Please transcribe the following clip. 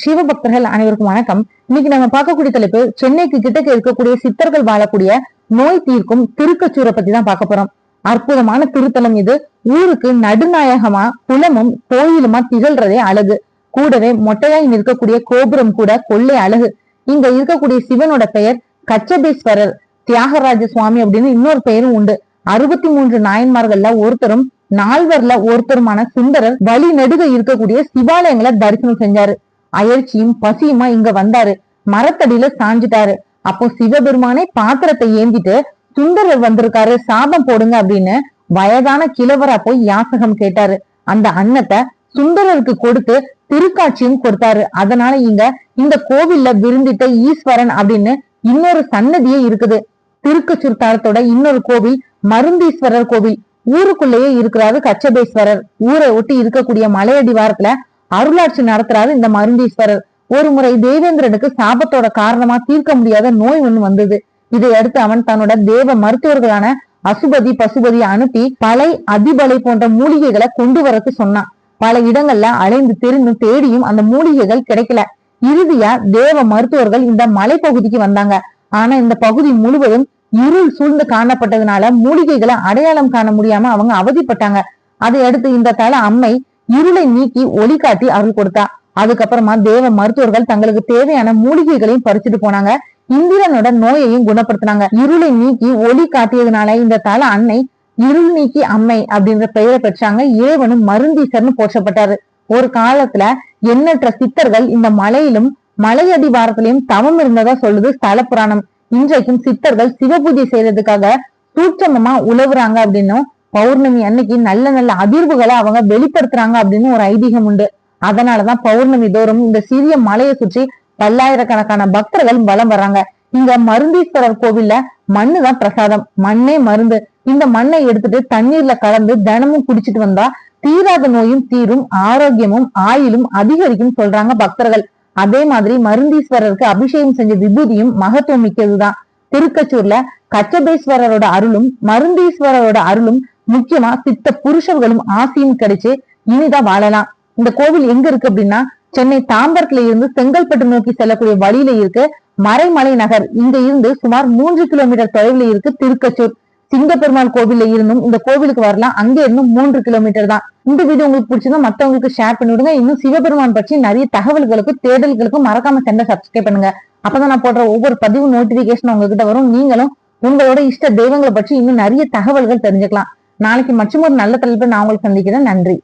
சிவபக்தர்கள் அனைவருக்கும் வணக்கம். இன்னைக்கு நம்ம பார்க்கக்கூடிய தலைப்பு சென்னைக்கு கிட்டக்க இருக்கக்கூடிய சித்தர்கள் வாழக்கூடிய நோய் தீர்க்கும் திருக்கச்சூரை பத்தி தான் பார்க்க போறோம். அற்புதமான திருத்தலம் இது. ஊருக்கு நடுநாயகமா குளமும் கோயிலுமா திகழ்றதே அழகு. கூடவே மொட்டையாய் நிற்கக்கூடிய கோபுரம் கூட கொள்ளை அழகு. இங்க இருக்கக்கூடிய சிவனோட பெயர் கச்சபேஸ்வரர் தியாகராஜ சுவாமி அப்படின்னு இன்னொரு பெயரும் உண்டு. அறுபத்தி மூன்று நாயன்மார்கள்ல ஒருத்தரும் நால்வர்ல ஒருத்தருமான சுந்தரர் வழி நெடுக இருக்கக்கூடிய சிவாலயங்களை தரிசனம் செஞ்சாரு. அயற்சியும் பசியுமா இங்க வந்தாரு. மரத்தடியில சாஞ்சிட்டாரு. அப்போ சிவபெருமானே பாத்திரத்தை ஏந்திட்டு சுந்தரர் வந்திருக்காரு சாபம் போடுங்க அப்படின்னு வயதான கிழவரா போய் யாசகம் கேட்டாரு. அந்த அன்னத்தை சுந்தரருக்கு கொடுத்து திருக்காட்சியும் கொடுத்தாரு. அதனால இங்க இந்த கோவில்ல விருந்திட்ட ஈஸ்வரன் அப்படின்னு இன்னொரு சன்னதியே இருக்குது. திருக்கச்சூர் தலத்தோட இன்னொரு கோவில் மருந்தீஸ்வரர் கோவில். ஊருக்குள்ளேயே இருக்கிறாரு கச்சபேஸ்வரர். ஊரை ஒட்டி இருக்கக்கூடிய மலையடிவாரத்துல அருளாட்சி நடத்துறாரு. இந்த மருந்தீஸ்வரர் ஒரு முறை தேவேந்திரனுக்கு சாபத்தோட காரணமா தீர்க்க முடியாத நோய் ஒண்ணு வந்தது. இதை அடுத்து அவன் தன்னோட தேவ மருத்துவர்களான அசுபதி பசுபதி அனுப்பி பலை அதிபலை போன்ற மூலிகைகளை கொண்டு வரத்து சொன்னான். பல இடங்கள்ல அலைந்து தெரிந்து தேடியும் அந்த மூலிகைகள் கிடைக்கல. இறுதியா தேவ மருத்துவர்கள் இந்த மலைப்பகுதிக்கு வந்தாங்க. ஆனா இந்த பகுதி முழுவதும் இருள் சூழ்ந்து காணப்பட்டதுனால மூலிகைகளை அடையாளம் காண முடியாம அவங்க அவதிப்பட்டாங்க. அதை அடுத்து இந்த தல அம்மை இருளை நீக்கி ஒளி காட்டி அருள் கொடுத்தா. அதுக்கப்புறமா தேவ மருத்துவர்கள் தங்களுக்கு தேவையான மூலிகைகளையும் பறிச்சுட்டு போனாங்க. இந்திரனோட நோயையும் குணப்படுத்தினாங்க. இருளை நீக்கி ஒளி காட்டியதுனால இந்த தல அன்னை இருள் நீக்கி அம்மை அப்படின்ற பெயரை பெற்றாங்க. இறைவனும் மருந்தீசர்னு போற்றப்பட்டாரு. ஒரு காலத்துல எண்ணற்ற சித்தர்கள் இந்த மலையிலும் மலையடிவாரத்திலையும் தவம் இருந்ததா சொல்லுது ஸ்தல புராணம். இன்றைக்கும் சித்தர்கள் சிவபூஜை செய்யறதுக்காக சூட்சமமா உழவுறாங்க அப்படின்னும் பௌர்ணமி அன்னைக்கு நல்ல நல்ல அதிர்வுகளை அவங்க வெளிப்படுத்துறாங்க அப்படின்னு ஒரு ஐதீகம் உண்டு. அதனாலதான் பௌர்ணமி தோறும் இந்த சிறிய மலையை சுற்றி பல்லாயிரக்கணக்கான பக்தர்கள் வலம் வர்றாங்க. இங்க மருந்தீஸ்வரர் கோவில்ல மண்ணு தான் பிரசாதம். மண்ணே மருந்து. இந்த மண்ணை எடுத்துட்டு தண்ணீர்ல கலந்து தினமும் குடிச்சிட்டு வந்தா தீராத நோயும் தீரும் ஆரோக்கியமும் ஆயிலும் அதிகரிக்கும் சொல்றாங்க பக்தர்கள். அதே மாதிரி மருந்தீஸ்வரருக்கு அபிஷேகம் செஞ்ச விபூதியும் மகத்துவம் மிக்கதுதான். திருக்கச்சூர்ல கச்சபேஸ்வரரோட அருளும் மருந்தீஸ்வரரோட அருளும் முக்கியமா சித்த புருஷர்களும் ஆசையும் கிடைச்சு இனிதான் வாழலாம். இந்த கோவில் எங்க இருக்கு அப்படின்னா சென்னை தாம்பரத்துல இருந்து செங்கல்பட்டு நோக்கி செல்லக்கூடிய வழியில இருக்கு மறைமலை நகர். இங்க இருந்து சுமார் மூன்று கிலோமீட்டர் தொலைவில் இருக்கு திருக்கச்சூர். சிங்கப்பெருமாள் கோவில்ல இருந்தும் இந்த கோவிலுக்கு வரலாம். அங்க இருந்தும் மூன்று கிலோமீட்டர் தான். இந்த வீடியோ உங்களுக்கு பிடிச்சிருந்தா மத்தவங்களுக்கு ஷேர் பண்ணி விடுங்க. இன்னும் சிவபெருமான் பற்றி நிறைய தகவல்களுக்கு தேடல்களுக்கும் மறக்காம சென்டர் சப்ஸ்கிரைப் பண்ணுங்க. அப்பதான் நான் போடுற ஒவ்வொரு பதிவு நோட்டிபிகேஷன் உங்ககிட்ட வரும். நீங்களும் உங்களோட இஷ்ட தெய்வங்களை பற்றி இன்னும் நிறைய தகவல்கள் தெரிஞ்சுக்கலாம். நாளைக்கு மற்றும் ஒரு நல்ல தலைப்பு நான் உங்களுக்கு சந்திக்கிறேன். நன்றி.